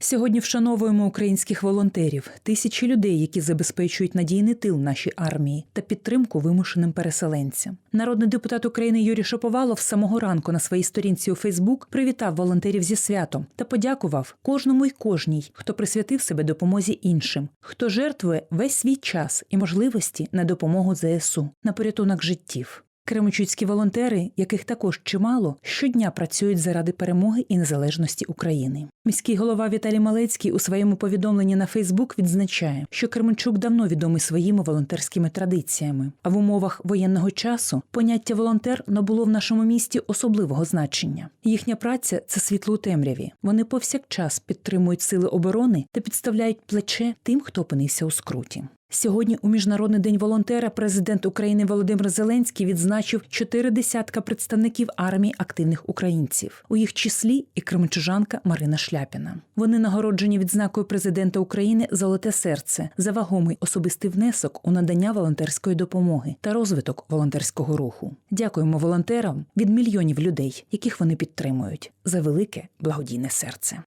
Сьогодні вшановуємо українських волонтерів, тисячі людей, які забезпечують надійний тил нашій армії та підтримку вимушеним переселенцям. Народний депутат України Юрій Шаповалов самого ранку на своїй сторінці у Фейсбук привітав волонтерів зі святом та подякував кожному й кожній, хто присвятив себе допомозі іншим, хто жертвує весь свій час і можливості на допомогу ЗСУ на порятунок життів. Кременчуцькі волонтери, яких також чимало, щодня працюють заради перемоги і незалежності України. Міський голова Віталій Малецький у своєму повідомленні на Фейсбук відзначає, що Кременчук давно відомий своїми волонтерськими традиціями. А в умовах воєнного часу поняття волонтер набуло в нашому місті особливого значення. Їхня праця це світло у темряві. Вони повсякчас підтримують сили оборони та підставляють плече тим, хто опинився у скруті. Сьогодні, у міжнародний день волонтера, президент України Володимир Зеленський відзначив чотири десятка представників армії активних українців, у їх числі і кременчужанка Марина Шляпіна. Вони нагороджені відзнакою президента України Золоте серце за вагомий особистий внесок у надання волонтерської допомоги та розвиток волонтерського руху. Дякуємо волонтерам від мільйонів людей, яких вони підтримують, за велике благодійне серце.